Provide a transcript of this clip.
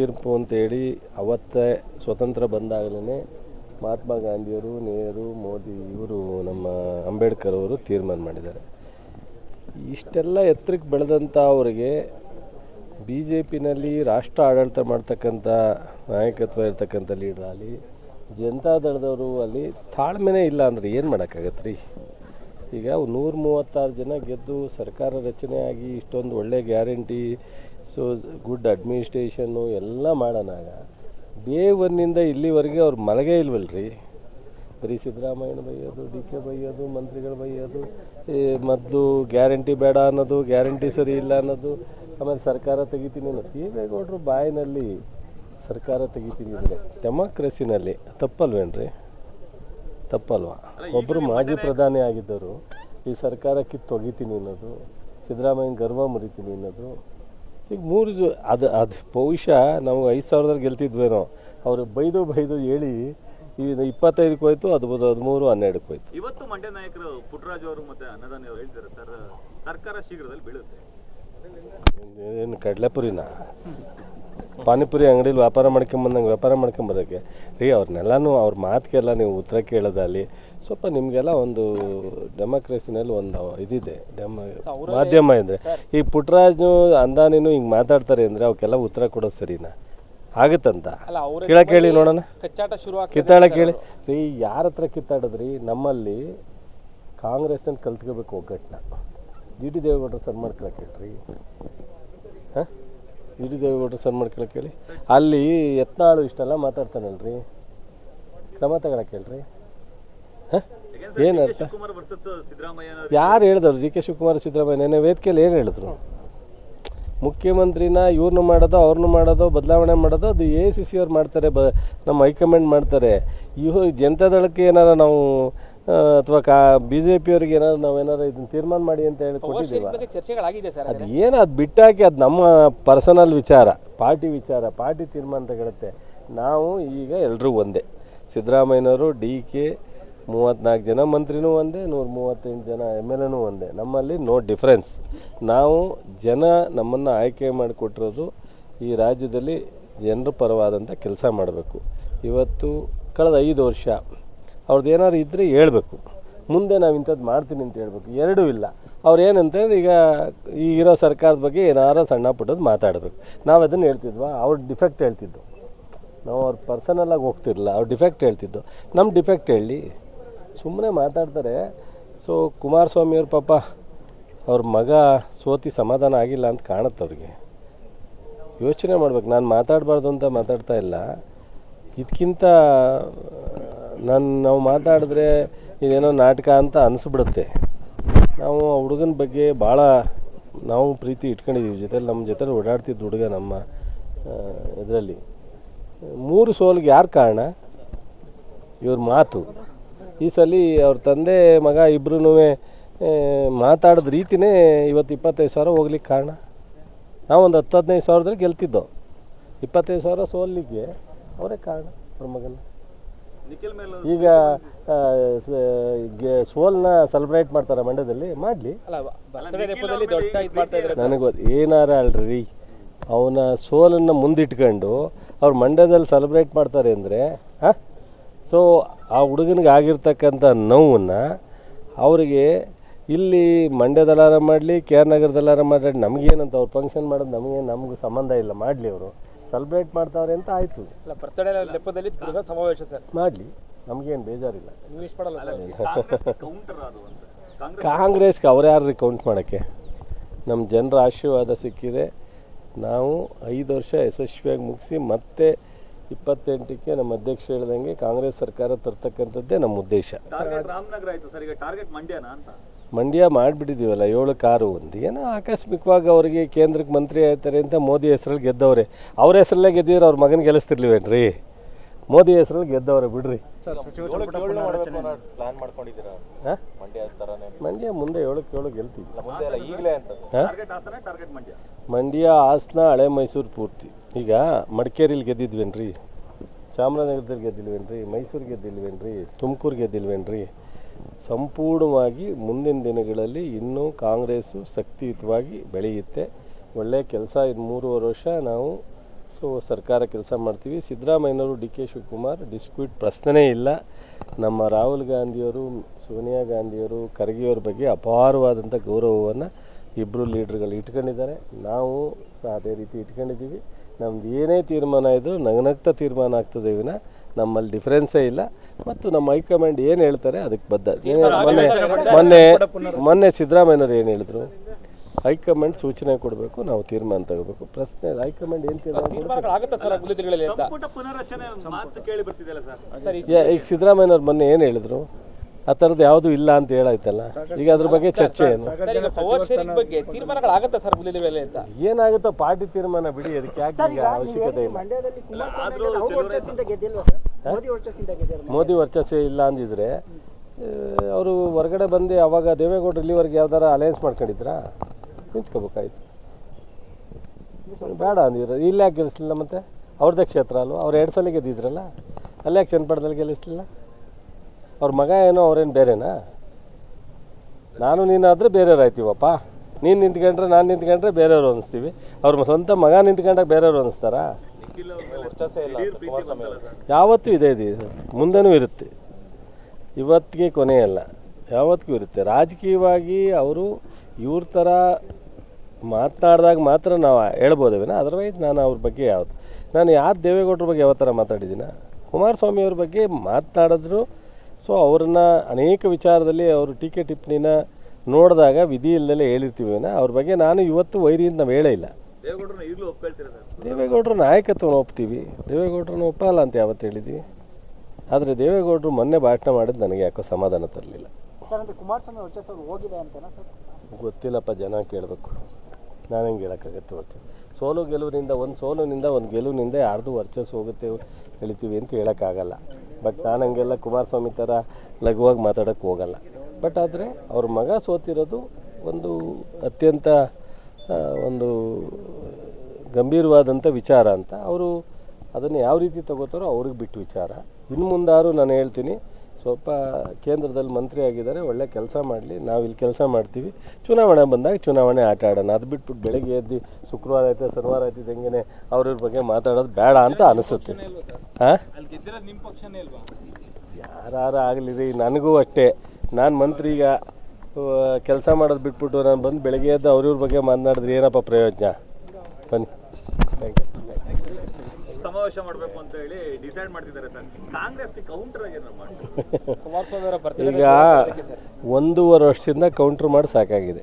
ತೀರ್ಪು ಅಂತೇಳಿ ಅವತ್ತೇ ಸ್ವತಂತ್ರ ಬಂದಾಗಲೇ ಮಹಾತ್ಮ ಗಾಂಧಿಯವರು, ನೆಹರು, ಮೋದಿ ಇವರು ನಮ್ಮ ಅಂಬೇಡ್ಕರ್ ಅವರು ತೀರ್ಮಾನ ಮಾಡಿದ್ದಾರೆ. ಇಷ್ಟೆಲ್ಲ ಎತ್ತರಕ್ಕೆ ಬೆಳೆದಂಥ ಅವರಿಗೆ ಬಿ ಜೆ ಪಿನಲ್ಲಿ ರಾಷ್ಟ್ರ ಆಡಳಿತ ಮಾಡ್ತಕ್ಕಂಥ ನಾಯಕತ್ವ ಇರ್ತಕ್ಕಂಥ ಲೀಡ್ರ್ ಆಗಲಿ ಜನತಾದಳದವರು ಅಲ್ಲಿ ತಾಳ್ಮೆನೇ ಇಲ್ಲ ಅಂದರೆ ಏನು ಮಾಡೋಕ್ಕಾಗತ್ತೆ ರೀ ಈಗ ನೂರ ಮೂವತ್ತಾರು ಜನ ಗೆದ್ದು ಸರ್ಕಾರ ರಚನೆ ಆಗಿ ಇಷ್ಟೊಂದು ಒಳ್ಳೆ ಗ್ಯಾರಂಟಿ, ಸೊ ಗುಡ್ ಅಡ್ಮಿನಿಸ್ಟ್ರೇಷನ್ನು ಎಲ್ಲ ಮಾಡೋಣಾಗ ಡೇ ಒನ್ನಿಂದ ಇಲ್ಲಿವರೆಗೆ ಅವ್ರು ಮಲಗೇ ಇಲ್ವಲ್ರಿ? ಬರೀ ಸಿದ್ದರಾಮಯ್ಯನ ಬೈಯೋದು, ಡಿ ಕೆ ಬೈಯೋದು, ಮಂತ್ರಿಗಳು ಬೈಯೋದು ಮೊದಲು ಗ್ಯಾರಂಟಿ ಬೇಡ ಅನ್ನೋದು, ಗ್ಯಾರಂಟಿ ಸರಿ ಇಲ್ಲ ಅನ್ನೋದು, ಆಮೇಲೆ ಸರ್ಕಾರ ತೆಗಿತೀನಿ ಅನ್ನೋದು. ದೇವೇಗೌಡರು ಬಾಯಿನಲ್ಲಿ ಸರ್ಕಾರ ತೆಗಿತೀನಿ ಅಂದರೆ, ಡೆಮಾಕ್ರಸಿನಲ್ಲಿ ತಪ್ಪಲ್ವೇನ್ರಿ? ತಪ್ಪಲ್ವಾ? ಒಬ್ಬರು ಮಾಜಿ ಪ್ರಧಾನಿ ಆಗಿದ್ದರು. ಈ ಸರ್ಕಾರ ಕಿತ್ತು ಒಗಿತೀನಿ ಅನ್ನೋದು ಸಿದ್ದರಾಮಯ್ಯ ಗರ್ವ ಮುರಿತೀನಿ ಅನ್ನೋದು. ಈಗ ಮೂರು ಜ ಅದು ಅದು ಬಹುಶಃ ನಾವು ಐದು ಸಾವಿರದಲ್ಲಿ ಗೆಲ್ತಿದ್ವೇನೋ. ಅವರು ಬೈದು ಬೈದು ಹೇಳಿ ಈಗ ಇಪ್ಪತ್ತೈದಕ್ಕೆ ಹೋಯ್ತು ಅದು ಹದಿಮೂರು ಹನ್ನೆರಡಕ್ಕೆ ಹೋಯ್ತು. ಇವತ್ತು ಮಂಡ್ಯ ನಾಯಕರು ಪುಟ್ಟರಾಜು ಅವರು ಮತ್ತೆ ಅನ್ನದಾನಿ ಅವರು ಹೇಳ್ತಾರೆ ಸರ್ ಸರ್ಕಾರ ಶೀಘ್ರದಲ್ಲಿ ಬೀಳುತ್ತೆ. ಏನು ಕಡಲೆಪುರಿನ? ಪಾನಿಪುರಿ ಅಂಗಡಿಲಿ ವ್ಯಾಪಾರ ಮಾಡ್ಕೊಂಬಂದಂಗೆ ವ್ಯಾಪಾರ ಮಾಡ್ಕೊಂಬರೋಕ್ಕೆ ರೀ ಅವ್ರನ್ನೆಲ್ಲನೂ ಅವ್ರ ಮಾತಿಗೆಲ್ಲ ನೀವು ಉತ್ತರ ಕೇಳೋದಲ್ಲಿ ಸ್ವಲ್ಪ ನಿಮಗೆಲ್ಲ ಒಂದು ಡೆಮೋಕ್ರಸಿನಲ್ಲಿ ಒಂದು ಇದಿದೆ ಡೆಮ ಮಾಧ್ಯಮ ಅಂದರೆ ಈ ಪುಟ್ರಾಜ್ನು ಅಂದಾನಿನೂ ಹಿಂಗೆ ಮಾತಾಡ್ತಾರೆ ಅಂದರೆ ಅವಕ್ಕೆಲ್ಲ ಉತ್ತರ ಕೊಡೋದು ಸರಿನಾ? ಆಗುತ್ತಂತ? ಕೇಳಿ ಕೇಳಕ್ಕೆ ಹೇಳಿ ನೋಡೋಣ. ಕಚ್ಚಾಟ ಶುರು ಆಗ್ತದೆ ಕಿತ್ತಾಡಕ್ಕೆ ಹೇಳಿ ರೀ ಯಾರ ಹತ್ರ ಕಿತ್ತಾಡಿದ್ರಿ? ನಮ್ಮಲ್ಲಿ ಕಾಂಗ್ರೆಸ್ನಲ್ಲಿ ಕಲ್ತ್ಕೋಬೇಕು ಒಗ್ಗಟ್ಟನ್ನ ಜಿ ಟಿ ದೇವೇಗೌಡರು ಸರ್ ಮಾಡ್ಕೊಳಕ್ಕೆ ಹೇಳ್ರಿ ಹಾಂ? ಟಿ ದೇವೇಗೌಡರು ಸರ್ ಮಾಡ್ಕೊಳಕ್ಕೆ ಹೇಳಿ ಅಲ್ಲಿ ಯತ್ನಾಳು ಇಷ್ಟೆಲ್ಲ ಮಾತಾಡ್ತಾನಲ್ರಿ? ಕ್ರಮ ತಗೊಳಕ್ಕೆ ಹೇಳ್ರಿ. ಹಾಂ? ಏನು ಅರ್ಥ? ಯಾರು ಹೇಳಿದ್ರು ಡಿ ಕೆ ಶಿವಕುಮಾರ್, ಸಿದ್ದರಾಮಯ್ಯ ನೆನ್ನೆ ವೇದಿಕೆಯಲ್ಲಿ ಏನು ಹೇಳಿದ್ರು? ಮುಖ್ಯಮಂತ್ರಿನ ಇವ್ರನ್ನೂ ಮಾಡೋದು ಅವ್ರನ್ನೂ ಮಾಡೋದು, ಬದಲಾವಣೆ ಮಾಡೋದು, ಅದು ಎ ಸಿ ಸಿ ಅವ್ರು ಮಾಡ್ತಾರೆ, ಬ ನಮ್ಮ ಹೈಕಮಾಂಡ್ ಮಾಡ್ತಾರೆ. ಇವು ಜನತಾದಳಕ್ಕೆ ಏನಾರ ನಾವು ಅಥವಾ ಕಾ ಬಿ ಜೆ ಪಿಯವ್ರಿಗೆ ಏನಾದ್ರು ನಾವು ಏನಾರು ಇದನ್ನ ತೀರ್ಮಾನ ಮಾಡಿ ಅಂತ ಹೇಳಿ ಕೊಟ್ಟಿದ್ದೀವಿ ಬಗ್ಗೆ ಚರ್ಚೆಗಳಾಗಿದೆ ಸರ್ ಅದು ಏನು ಅದು ಬಿಟ್ಟಾಕಿ ಅದು ನಮ್ಮ ಪರ್ಸನಲ್ ವಿಚಾರ ಪಾರ್ಟಿ ವಿಚಾರ ಪಾರ್ಟಿ ತೀರ್ಮಾನ ತಗೊಳುತ್ತೆ ನಾವು ಈಗ ಎಲ್ಲರೂ ಒಂದೇ. ಸಿದ್ದರಾಮಯ್ಯನವರು ಡಿ ಕೆ ಮೂವತ್ತ್ನಾಲ್ಕು ಜನ ಮಂತ್ರಿನೂ ಒಂದೇ ನೂರ ಮೂವತ್ತೆಂಟು ಜನ ಎಂ ಎಲ್ ಎನೂ ಒಂದೇ. ನಮ್ಮಲ್ಲಿ ನೋ ಡಿಫ್ರೆನ್ಸ್. ನಾವು ಜನ ನಮ್ಮನ್ನು ಆಯ್ಕೆ ಮಾಡಿಕೊಟ್ಟಿರೋದು ಈ ರಾಜ್ಯದಲ್ಲಿ ಜನರ ಪರವಾದಂಥ ಕೆಲಸ ಮಾಡಬೇಕು. ಇವತ್ತು ಕಳೆದ ಐದು ವರ್ಷ ಅವ್ರದ್ದು ಏನಾದ್ರು ಇದ್ದರೆ ಹೇಳ್ಬೇಕು. ಮುಂದೆ ನಾವು ಇಂಥದ್ದು ಮಾಡ್ತೀನಿ ಅಂತ ಹೇಳ್ಬೇಕು. ಎರಡೂ ಇಲ್ಲ. ಅವ್ರು ಏನಂತಂದ್ರೆ ಈಗ ಈ ಇರೋ ಸರ್ಕಾರದ ಬಗ್ಗೆ ಏನಾರ ಸಣ್ಣ ಪುಟ್ಟದ್ದು ಮಾತಾಡಬೇಕು. ನಾವು ಅದನ್ನು ಹೇಳ್ತಿದ್ವಾ? ಅವ್ರ ಡಿಫೆಕ್ಟ್ ಹೇಳ್ತಿದ್ದು. ನಾವು ಅವ್ರ ಪರ್ಸನಲಾಗಿ ಹೋಗ್ತಿರಲಿಲ್ಲ. ಅವ್ರ ಡಿಫೆಕ್ಟ್ ಹೇಳ್ತಿದ್ದು. ನಮ್ಮ ಡಿಫೆಕ್ಟ್ ಹೇಳಿ. ಸುಮ್ಮನೆ ಮಾತಾಡ್ತಾರೆ. ಸೊ ಕುಮಾರಸ್ವಾಮಿಯವ್ರ ಪಾಪ ಅವ್ರ ಮಗ ಸೋತಿ ಸಮಾಧಾನ ಆಗಿಲ್ಲ ಅಂತ ಕಾಣುತ್ತೆ ಅವ್ರಿಗೆ. ಯೋಚನೆ ಮಾಡ್ಬೇಕು. ನಾನು ಮಾತಾಡಬಾರ್ದು ಅಂತ ಮಾತಾಡ್ತಾ ಇಲ್ಲ. ಇದಕ್ಕಿಂತ ನಾನು ನಾವು ಮಾತಾಡಿದ್ರೆ ಇದೇನೋ ನಾಟಕ ಅಂತ ಅನಿಸ್ಬಿಡುತ್ತೆ. ನಾವು ಆ ಹುಡುಗನ ಬಗ್ಗೆ ಭಾಳ ನಾವು ಪ್ರೀತಿ ಇಟ್ಕೊಂಡಿದ್ದೀವಿ ಜೊತೆಲಿ ನಮ್ಮ ಜೊತೆಲಿ ಓಡಾಡ್ತಿದ್ದ ಹುಡುಗ ನಮ್ಮ ಇದರಲ್ಲಿ. ಮೂರು ಸೋಲ್ಗೆ ಯಾರು ಕಾರಣ? ಇವ್ರ ಮಾತು. ಈ ಸಲ ಅವ್ರ ತಂದೆ ಮಗ ಇಬ್ಬರೂ ಮಾತಾಡಿದ ರೀತಿನೇ ಇವತ್ತು ಇಪ್ಪತ್ತೈದು ಸಾವಿರ ಹೋಗ್ಲಿಕ್ಕೆ ಕಾರಣ. ನಾವು ಒಂದು ಹತ್ತು ಹದಿನೈದು ಸಾವಿರದಲ್ಲಿ ಗೆಲ್ತಿದ್ದೋ. ಇಪ್ಪತ್ತೈದು ಸಾವಿರ ಸೋಲಿಗೆ ಅವರೇ ಕಾರಣ, ಅವ್ರ ಮಗನ ಈಗ ಸೋಲ್ನ ಸೆಲೆಬ್ರೇಟ್ ಮಾಡ್ತಾರೆ ಮಂಡ್ಯದಲ್ಲಿ? ಮಾಡಲಿ. ಅಲ್ಲ ಬರ್ತಡೇ ನೆಪದಲ್ಲಿ ದೊಡ್ಡ ಇದು ಮಾಡ್ತಾ ಇದ್ದಾರೆ ನನಗೆ ಗೊತ್ತು ಏನಾರ ಅಲ್ರಿ? ಅವನ ಸೋಲನ್ನು ಮುಂದಿಟ್ಕೊಂಡು ಅವ್ರು ಮಂಡ್ಯದಲ್ಲಿ ಸೆಲೆಬ್ರೇಟ್ ಮಾಡ್ತಾರೆ ಅಂದರೆ ಹಾಂ? ಸೊ ಆ ಹುಡುಗನಿಗೆ ಆಗಿರ್ತಕ್ಕಂಥ ನೋವನ್ನು ಅವರಿಗೆ ಇಲ್ಲಿ ಮಂಡ್ಯದಲ್ಲಾರ ಮಾಡಲಿ ಕೆ ಆರ್ ನಗರದಲ್ಲಾರ ಮಾಡಲಿ ನಮಗೇನಂತ ಅವ್ರು ಫಂಕ್ಷನ್ ಮಾಡೋದು ನಮಗೆ ನಮ್ಗೆ ಸಂಬಂಧ ಇಲ್ಲ ಮಾಡಲಿ ಅವರು. ಸೆಲೆಬ್ರೇಟ್ ಮಾಡ್ತಾವ್ರೆ ಅಂತ ಆಯಿತು. ಅಲ್ಲ ಬರ್ತಡೇ ನೆಪದಲ್ಲಿ ಬೃಹತ್ ಸಮಾವೇಶ ಸರ್. ಮಾಡಲಿ. ನಮಗೇನು ಬೇಜಾರಿಲ್ಲ. ನೀವು ಇಷ್ಟ ಪಡಲ್ಲ ಸರ್. ಕಾಂಗ್ರೆಸ್ ಕೌಂಟರ್ ಅದು ಅಂತ. ಕಾಂಗ್ರೆಸ್ ಕಾಂಗ್ರೆಸ್ಗೆ ಅವ್ರು ಯಾರು ಕೌಂಟ್ ಮಾಡೋಕ್ಕೆ? ನಮ್ಮ ಜನರ ಆಶೀರ್ವಾದ ಸಿಕ್ಕಿದೆ. ನಾವು ಐದು ವರ್ಷ ಯಶಸ್ವಿಯಾಗಿ ಮುಗಿಸಿ ಮತ್ತೆ ಇಪ್ಪತ್ತೆಂಟಕ್ಕೆ ನಮ್ಮ ಅಧ್ಯಕ್ಷ ಹೇಳ್ದಂಗೆ ಕಾಂಗ್ರೆಸ್ ಸರ್ಕಾರ ತರ್ತಕ್ಕಂಥದ್ದೇ ನಮ್ಮ ಉದ್ದೇಶ. ಟಾರ್ಗೆಟ್ ರಾಮನಗರ ಆಯ್ತು ಸರ್. ಈಗ ಟಾರ್ಗೆಟ್ ಮಂಡ್ಯನಾ ಅಂತ. ಮಂಡ್ಯ ಮಾಡಿಬಿಟ್ಟಿದ್ದೀವಲ್ಲ ಏಳು ಕಾರು ಒಂದು. ಏನೋ ಆಕಸ್ಮಿಕವಾಗಿ ಅವರಿಗೆ ಕೇಂದ್ರಕ್ಕೆ ಮಂತ್ರಿ ಆಯ್ತಾರೆ ಅಂತ ಮೋದಿ ಹೆಸರಲ್ಲಿ ಗೆದ್ದವ್ರೆ. ಅವ್ರ ಹೆಸರಲ್ಲೇ ಗೆದ್ದಿದ್ರೆ ಅವ್ರ ಮಗನ ಗೆಲ್ಲಿಸ್ತಿರ್ಲಿವೇನ್ರಿ? ಮೋದಿ ಹೆಸರಲ್ಲಿ ಗೆದ್ದವ್ರೆ ಬಿಡ್ರಿ. ಮಂಡ್ಯ ಮುಂದೆ ಏಳಕ್ಕೆ ಏಳು ಗೆಲ್ತೀವಿ. ಮುಂದೆ ಅಲ್ಲ ಈಗಲೇ ಅಂತ. Target Hassan target Mandya. Mandya Hassan ಹಳೆ ಮೈಸೂರು ಪೂರ್ತಿ. ಈಗ ಮಡಿಕೇರಿಲಿ ಗೆದ್ದಿದ್ವೇನ್ರಿ? ಚಾಮರಾಜನಗರದಲ್ಲಿ ಗೆದ್ದಿಲ್ವೇನ್ರಿ? ಮೈಸೂರು ಗೆದ್ದಿಲ್ವೇನ್ರಿ? ತುಮಕೂರು ಗೆದ್ದಿಲ್ವೇನ್ರಿ? ಸಂಪೂರ್ಣವಾಗಿ ಮುಂದಿನ ದಿನಗಳಲ್ಲಿ ಇನ್ನೂ ಕಾಂಗ್ರೆಸ್ಸು ಶಕ್ತಿಯುತವಾಗಿ ಬೆಳೆಯುತ್ತೆ. ಒಳ್ಳೆಯ ಕೆಲಸ ಇದು ಮೂರುವರೆ ವರ್ಷ ನಾವು ಸೊ, ಸರ್ಕಾರ ಕೆಲಸ ಮಾಡ್ತೀವಿ. ಸಿದ್ದರಾಮಯ್ಯನವರು ಡಿ ಕೆ ಶಿವಕುಮಾರ್, ಡಿಸ್ಪ್ಯೂಟ್ ಪ್ರಶ್ನೆನೇ ಇಲ್ಲ. ನಮ್ಮ ರಾಹುಲ್ ಗಾಂಧಿಯವರು, ಸೋನಿಯಾ ಗಾಂಧಿಯವರು, ಖರ್ಗೆಯವ್ರ ಬಗ್ಗೆ ಅಪಾರವಾದಂಥ ಗೌರವವನ್ನು ಇಬ್ಬರು ಲೀಡ್ರ್ಗಳು ಇಟ್ಕೊಂಡಿದ್ದಾರೆ. ನಾವು ಸಹ ಅದೇ ರೀತಿ ಇಟ್ಕೊಂಡಿದ್ದೀವಿ. ನಮ್ದು ಏನೇ ತೀರ್ಮಾನ ಇದ್ದರೂ ನಗನಗ್ತಾ ತೀರ್ಮಾನ ಆಗ್ತದೆ ವಿನ ನಮ್ಮಲ್ಲಿ ಡಿಫ್ರೆನ್ಸೇ ಇಲ್ಲ. ಮತ್ತು ನಮ್ಮ ಹೈಕಮಾಂಡ್ ಏನು ಹೇಳ್ತಾರೆ ಅದಕ್ಕೆ ಬದ್ಧ. ಮೊನ್ನೆ ಮೊನ್ನೆ ಮೊನ್ನೆ ಸಿದ್ದರಾಮಯ್ಯನವ್ರು ಏನು ಹೇಳಿದ್ರು? ಹೈಕಮಾಂಡ್ ಸೂಚನೆ ಕೊಡಬೇಕು ನಾವು ತೀರ್ಮಾನ ತಗೋಬೇಕು. ಪ್ರಶ್ನೆ ಹೈಕಮಾಂಡ್ ಏನು ತೀರ್ಮಾನ ಈಗ ಸಿದ್ದರಾಮಯ್ಯನವ್ರು ಮೊನ್ನೆ ಏನು ಹೇಳಿದ್ರು? ಆ ಥರದ್ದು ಯಾವುದು ಇಲ್ಲ ಅಂತ ಹೇಳಾಯ್ತಲ್ಲ. ಈಗ ಅದ್ರ ಬಗ್ಗೆ ಚರ್ಚೆ ಏನು? ಸರ್ ಈಗ ಪವರ್ ಶೇರಿಂಗ್ ಬಗ್ಗೆ ತೀರ್ಮಾನಗಳಾಗುತ್ತಾ ಸರ್ ಮುಂದಿನ ದಿನಗಳಲ್ಲಿ ಅಂತ? ಏನಾಗುತ್ತೋ ಪಾರ್ಟಿ ತೀರ್ಮಾನ ಬಿಡಿ ಅದಕ್ಕೆ ಯಾಕೆ ಈಗ ಅವಶ್ಯಕತೆ ಇಲ್ಲ? ಮಂಡ್ಯದಲ್ಲಿ ಕುಮಾರಸ್ವಾಮಿ ಅಂದ್ರೆ ವರ್ಚಸ್ಸಿಂದ ಗೆದ್ದಿಲ್ವಾ ಸರ್? ಮೋದಿ ವರ್ಚಸ್ಸಿಂದ ಗೆದ್ದಿಲ್ಲ ಮೋದಿ ವರ್ಚಸ್ಸೇ ಇಲ್ಲ ಅಂದಿದ್ರೆ ಅವರು ಹೊರಗಡೆ ಬಂದು ಅವಾಗ ದೇವೇಗೌಡರು ಇಲ್ಲಿವರೆಗೆ ಯಾವ್ದಾರ ಅಲಯನ್ಸ್ ಮಾಡ್ಕೊಂಡಿದ್ರಾ? ನಿಂತ್ಕೋಬೇಕಾಯ್ತು. ಬೇಡ ಅಂದಿದ್ರು ಇಲ್ಲಿ ಯಾಕೆ ಗೆಲ್ಲಿಸ್ಲಿಲ್ಲ ಮತ್ತೆ? ಅವ್ರದ್ದೇ ಕ್ಷೇತ್ರ ಅಲ್ವಾ? ಅವ್ರು ಎರಡು ಸಲ ಗೆದ್ದಿದ್ರಲ್ಲ? ಅಲ್ಲಿ ಯಾಕೆ ಚನ್ನಪಟ್ಟಣದಲ್ಲಿ ಗೆಲ್ಲಿಸ್ಲಿಲ್ಲ ಅವ್ರ ಮಗ ಏನೋ ಅವ್ರೇನು ಬೇರೆನಾ? ನಾನು ನೀನಾದರೆ ಬೇರೆಯವ್ರು ಆಯ್ತೀವಪ್ಪ ನೀನು ನಿಂತ್ಕೊಂಡ್ರೆ ನಾನು ನಿಂತ್ಕೊಂಡ್ರೆ ಬೇರೆಯವ್ರು ಅನಿಸ್ತೀವಿ. ಅವ್ರ ಸ್ವಂತ ಮಗ ನಿಂತ್ಕೊಂಡಾಗ ಬೇರೆಯವ್ರು ಅನಿಸ್ತಾರಾ? ಯಾವತ್ತೂ ಇದೆ ಇದು. ಮುಂದೆನೂ ಇರುತ್ತೆ. ಇವತ್ತಿಗೆ ಕೊನೆಯಲ್ಲ. ಯಾವತ್ತಿಗೂ ಇರುತ್ತೆ. ರಾಜಕೀಯವಾಗಿ ಅವರು ಇವ್ರ ಥರ ಮಾತನಾಡಿದಾಗ ಮಾತ್ರ ನಾವು ಹೇಳ್ಬೋದೇವಿನ ಅದರ್ವೈಸ್ ನಾನು ಅವ್ರ ಬಗ್ಗೆ ಯಾವತ್ತು ನಾನು ಯಾರು ದೇವೇಗೌಡ್ರ ಬಗ್ಗೆ ಯಾವ ಥರ ಮಾತಾಡಿದ್ದೀನ? ಕುಮಾರಸ್ವಾಮಿ ಅವ್ರ ಬಗ್ಗೆ ಮಾತನಾಡಿದ್ರು ಸೊ ಅವ್ರನ್ನ ಅನೇಕ ವಿಚಾರದಲ್ಲಿ ಅವರು ಟೀಕೆ ಟಿಪ್ಪಣಿನ ನೋಡಿದಾಗ ವಿಧಿ ಇಲ್ಲದಲ್ಲೇ ಹೇಳಿರ್ತೀವಿ ಅವ್ರ ಬಗ್ಗೆ ನಾನು ಇವತ್ತು ವೈರಿ ಅಂತ ನಾವು ಹೇಳೇ ಇಲ್ಲ ದೇವೇಗೌಡರ ನಾಯಕತ್ವನ ಒಪ್ತೀವಿ. ದೇವೇಗೌಡರನ್ನ ಒಪ್ಪಲ್ಲ ಅಂತ ಯಾವತ್ತು ಹೇಳಿದ್ವಿ. ಆದರೆ ದೇವೇಗೌಡರು ಮೊನ್ನೆ ಭಾಷಣ ಮಾಡಿದ್ದು ನನಗೆ ಯಾಕೋ ಸಮಾಧಾನ ತರಲಿಲ್ಲ. ಸರ್ ಅಂದ್ರೆ ಕುಮಾರಸ್ವಾಮಿ ವರ್ಚಸ್ಸು ಹೋಗಿದೆ ಅಂತನಾ ಸರ್? ಗೊತ್ತಿಲ್ಲಪ್ಪ ಜನ ಕೇಳಬೇಕು. ನಾನು ಹೆಂಗೆ ಹೇಳೋಕ್ಕಾಗತ್ತೆ ವರ್ಚಸ್ ಸೋಲು ಗೆಲುವಿನಿಂದ ಒಂದು ಸೋಲಿನಿಂದ ಒಂದು ಗೆಲುವಿನಿಂದ ಯಾರ್ದು ವರ್ಚಸ್ಸು ಹೋಗುತ್ತೆ ಹೇಳ್ತೀವಿ ಅಂತ ಹೇಳೋಕ್ಕಾಗಲ್ಲ. ಬಟ್ ನಾನು ಹಂಗೆಲ್ಲ ಕುಮಾರಸ್ವಾಮಿ ಥರ ಲಘುವಾಗಿ ಮಾತಾಡೋಕ್ಕೆ ಹೋಗಲ್ಲ. ಬಟ್ ಆದರೆ ಅವ್ರ ಮಗ ಸೋತಿರೋದು ಒಂದು ಅತ್ಯಂತ ಒಂದು ಗಂಭೀರವಾದಂಥ ವಿಚಾರ ಅಂತ. ಅವರು ಅದನ್ನು ಯಾವ ರೀತಿ ತಗೋತಾರೋ ಅವ್ರಿಗೆ ಬಿಟ್ಟು ವಿಚಾರ. ಇನ್ನು ಮುಂದಾರು ನಾನು ಹೇಳ್ತೀನಿ ಸ್ವಲ್ಪ ಕೇಂದ್ರದಲ್ಲಿ ಮಂತ್ರಿ ಆಗಿದ್ದಾರೆ, ಒಳ್ಳೆ ಕೆಲಸ ಮಾಡಲಿ, ನಾವು ಇಲ್ಲಿ ಕೆಲಸ ಮಾಡ್ತೀವಿ. ಚುನಾವಣೆ ಬಂದಾಗ ಚುನಾವಣೆ ಆಟ ಆಡೋಣ. ಅದು ಬಿಟ್ಬಿಟ್ಟು ಬೆಳಗ್ಗೆ ಎದ್ದು ಶುಕ್ರವಾರ ಆಯ್ತು, ಶನಿವಾರ ಆಯ್ತು ಹೆಂಗೆ ಅವ್ರವ್ರ ಬಗ್ಗೆ ಮಾತಾಡೋದು ಬೇಡ ಅಂತ ಅನಿಸುತ್ತೆ. ಹಾಂ ಯಾರು ಆಗಲಿ ರೀ, ನನಗೂ ಅಷ್ಟೇ. ನಾನು ಮಂತ್ರಿ ಈಗ ಕೆಲಸ ಮಾಡೋದು ಬಿಟ್ಬಿಟ್ಟು ನಾನು ಬಂದು ಬೆಳಗ್ಗೆ ಎದ್ದು ಅವ್ರವ್ರ ಬಗ್ಗೆ ಮಾತನಾಡಿದ್ರೆ ಏನಪ್ಪ ಪ್ರಯೋಜನ? ಬನ್ನಿ. ಥ್ಯಾಂಕ್ ಯು ಸಮಾವೇಶ ಮಾಡಬೇಕು ಅಂತ ಹೇಳಿ ಡಿಸೈಡ್ ಮಾಡ್ತಿದ್ದಾರೆ ಸರ್. ಕಾಂಗ್ರೆಸ್ ಕೌಂಟರ್ ಈಗ ಒಂದೂವರೆ ವರ್ಷದಿಂದ ಕೌಂಟರ್ ಮಾಡಿ ಸಾಕಾಗಿದೆ.